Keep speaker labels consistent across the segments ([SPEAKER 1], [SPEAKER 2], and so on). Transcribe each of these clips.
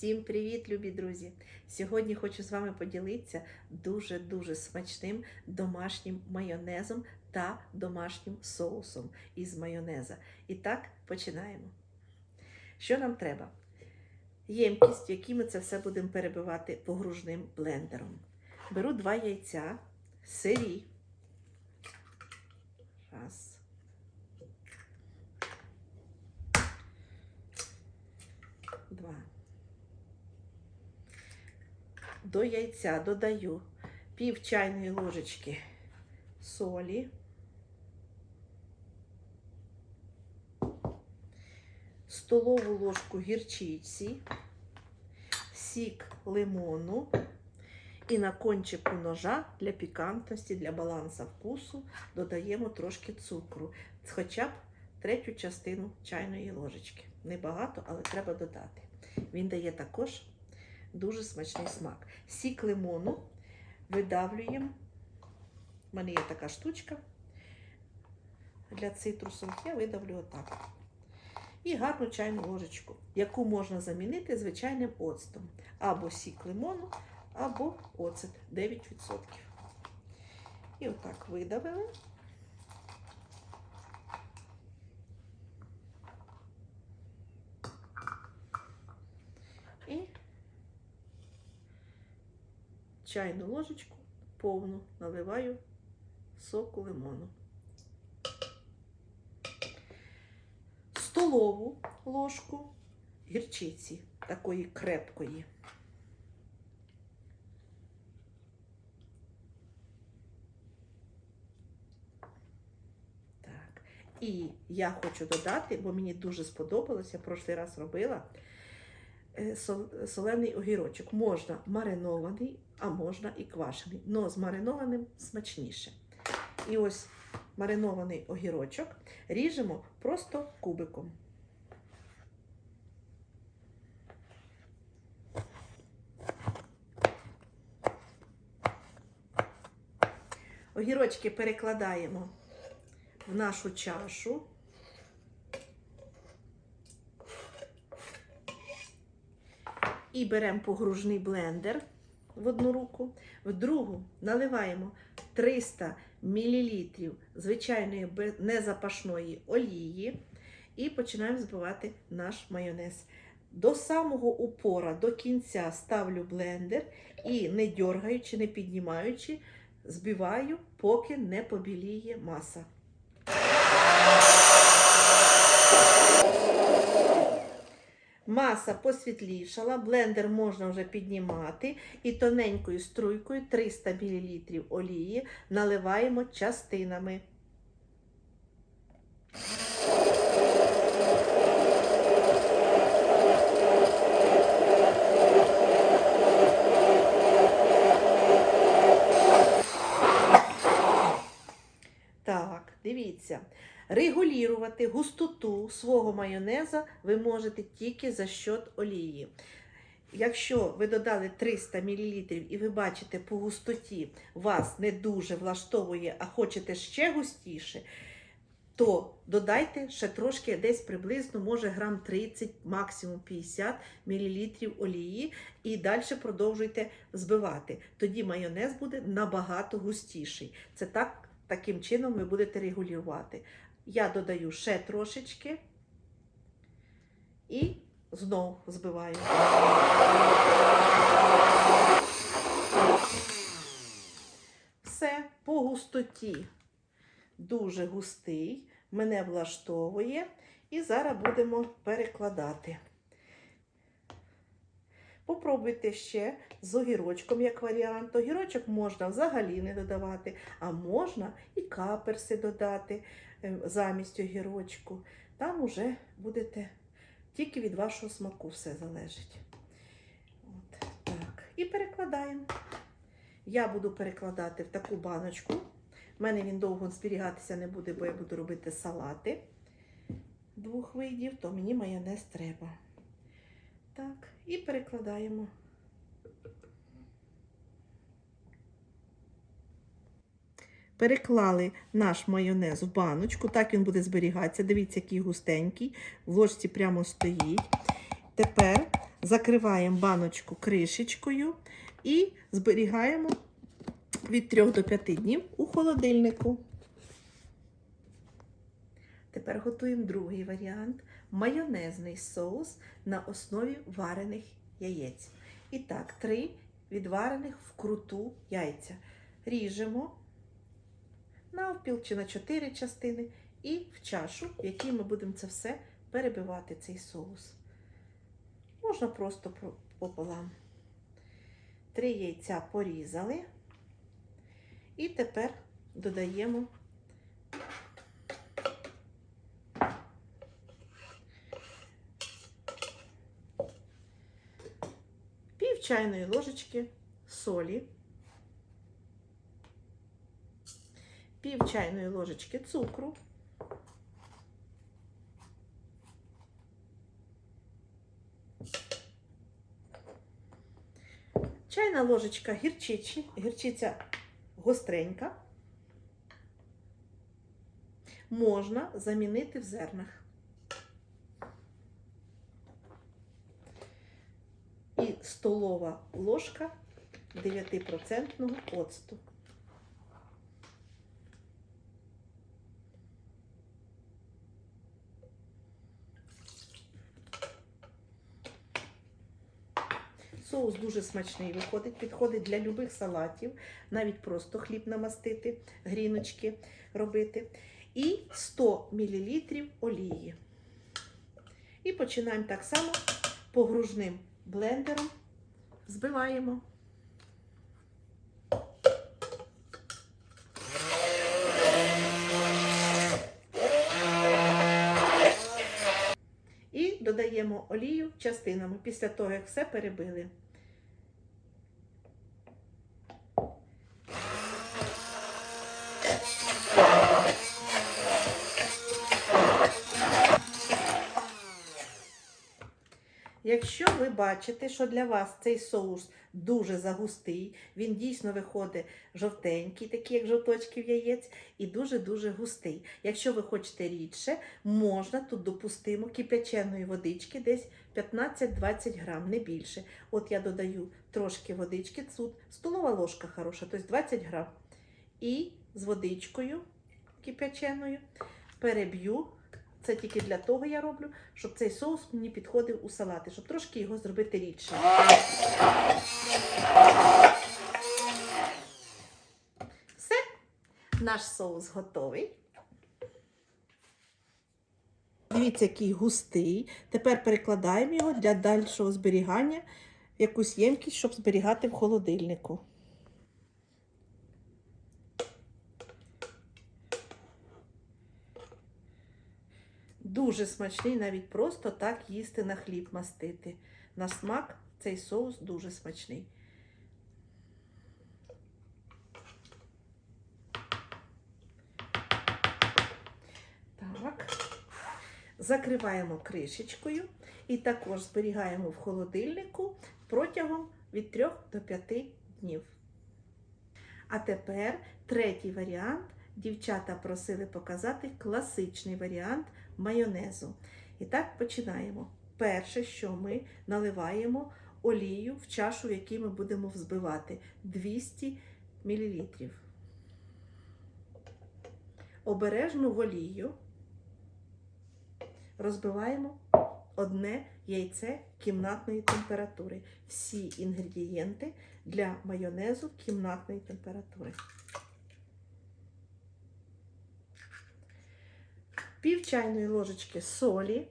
[SPEAKER 1] Всім привіт, любі друзі! Сьогодні хочу з вами поділитися дуже-дуже смачним домашнім майонезом та домашнім соусом із майонеза. І так, починаємо. Що нам треба? Ємкість, в якій ми це все будемо перебивати погружним блендером. Беру два яйця, сирі. Раз. Два. До яйця додаю пів чайної ложечки солі, столову ложку гірчиці, сік лимону і на кончику ножа для пікантності, для балансу вкусу додаємо трошки цукру, хоча б третю частину чайної ложечки. Небагато, але треба додати. Він дає також дуже смачний смак. Сік лимону видавлюємо. У мене є така штучка для цитрусу. Я видавлю отак. І гарну чайну ложечку, яку можна замінити звичайним оцтом. Або сік лимону, або оцет 9%. І отак видавили. І чайну ложечку повну наливаю соку лимону. Столову ложку гірчиці такої крепкої. Так. І я хочу додати, бо мені дуже сподобалось, я прошлий раз робила е, солений огірочок. Можна маринований, а можна і квашений. Но з маринованим смачніше. І ось маринований огірочок ріжемо просто кубиком. Огірочки перекладаємо в нашу чашу. І беремо погружний блендер в одну руку, в другу наливаємо 300 мл звичайної незапашної олії і починаємо збивати наш майонез. До самого упора, до кінця ставлю блендер і не дергаючи, не піднімаючи, збиваю, поки не побіліє маса. Маса посвітлішала, блендер можна вже піднімати і тоненькою струйкою 300 мл олії наливаємо частинами. Так, дивіться. Регулювати густоту свого майонеза ви можете тільки за счет олії. Якщо ви додали 300 мл і ви бачите по густоті вас не дуже влаштовує, а хочете ще густіше, то додайте ще трошки, десь приблизно, може грам 30, максимум 50 мл олії, і далі продовжуйте збивати. Тоді майонез буде набагато густіший. Це так, таким чином ви будете регулювати. Я додаю ще трошечки і знову збиваю. Все по густоті. Дуже густий, мене влаштовує. І зараз будемо перекладати. Попробуйте ще з огірочком як варіант. Огірочок можна взагалі не додавати, а можна і каперси додати е, замість огірочку. Там уже будете тільки від вашого смаку все залежить. От, так. І перекладаємо. Я буду перекладати в таку баночку. У мене він довго зберігатися не буде, бо я буду робити салати двох видів, то мені майонез треба. Так, і перекладаємо. Переклали наш майонез в баночку, так він буде зберігатися. Дивіться, який густенький, в ложці прямо стоїть. Тепер Закриваємо баночку кришечкою і зберігаємо від 3 до 5 днів у холодильнику. Тепер готуємо другий варіант майонезний соус на основі варених яєць. І так, три відварених вкруту яйця. Ріжемо навпіл чи на чотири частини і в чашу, в якій ми будемо це все перебивати, цей соус. Можна просто пополам. Три яйця порізали. І тепер додаємо пів чайної ложечки солі, пів чайної ложечки цукру, чайна ложечка гірчичі, гірчиця гостренька, можна замінити в зернах. І столова ложка 9% оцту. Соус дуже смачний виходить, підходить для любих салатів, навіть просто хліб намастити, гріночки робити. І 100 мл олії. І починаємо так само погружним блендером, збиваємо. І додаємо олію частинами після того, як все перебили. Якщо ви бачите, що для вас цей соус дуже загустий, він дійсно виходить жовтенький, такий як жовточків яєць, і дуже-дуже густий. Якщо ви хочете рідше, можна тут допустимо кипяченої водички, десь 15-20 грам, не більше. От я додаю трошки водички, тут столова ложка хороша, тобто 20 грам. І з водичкою кипяченою переб'ю. Це тільки для того я роблю, щоб цей соус мені підходив у салати, щоб трошки його зробити рідше. Все, наш соус готовий. Дивіться, який густий. Тепер перекладаємо його для дальшого зберігання в якусь ємкість, щоб зберігати в холодильнику. Дуже смачний, навіть просто так їсти на хліб мастити. На смак цей соус дуже смачний. Так. Закриваємо кришечкою і також зберігаємо в холодильнику протягом від 3 до 5 днів. А тепер третій варіант. Дівчата просили показати класичний варіант майонезу. І так починаємо. Перше, що ми наливаємо олію в чашу, в якій ми будемо взбивати 200 мл. Обережно в олію розбиваємо одне яйце кімнатної температури. Всі інгредієнти для майонезу кімнатної температури. Пів чайної ложечки солі.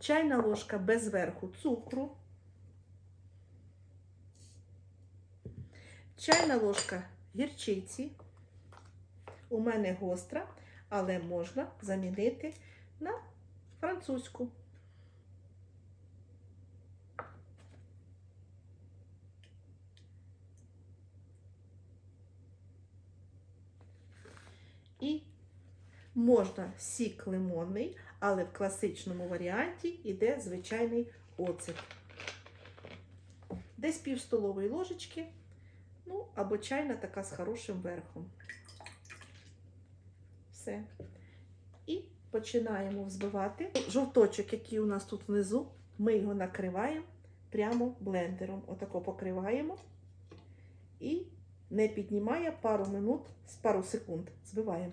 [SPEAKER 1] Чайна ложка без верху цукру. Чайна ложка гірчиці. У мене гостра, але можна замінити на французьку. І можна сік лимонний, але в класичному варіанті йде звичайний оцет. Десь пів столової ложечки, ну, або чайна така з хорошим верхом. Все. І починаємо взбивати. Жовточок, який у нас тут внизу, ми його накриваємо прямо блендером. Отако покриваємо і не піднімає пару минут, пару секунд збиваємо.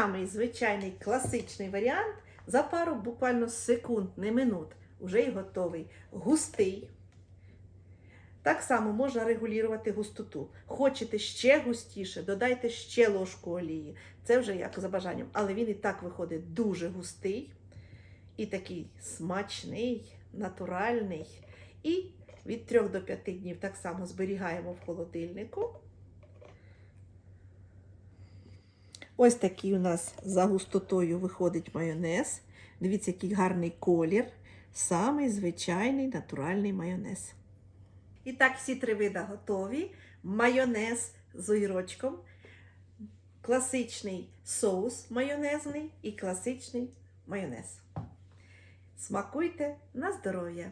[SPEAKER 1] самий звичайний класичний варіант за пару буквально секунд, не минут, уже й готовий. Густий. Так само можна регулювати густоту. Хочете ще густіше, додайте ще ложку олії. Це вже як за бажанням. Але він і так виходить дуже густий і такий смачний, натуральний. І від 3 до 5 днів так само зберігаємо в холодильнику. Ось такий у нас за густотою виходить майонез. Дивіться, який гарний колір. Самий звичайний натуральний майонез. І так, всі три види готові. Майонез з огірочком, класичний соус майонезний і класичний майонез. Смакуйте на здоров'я!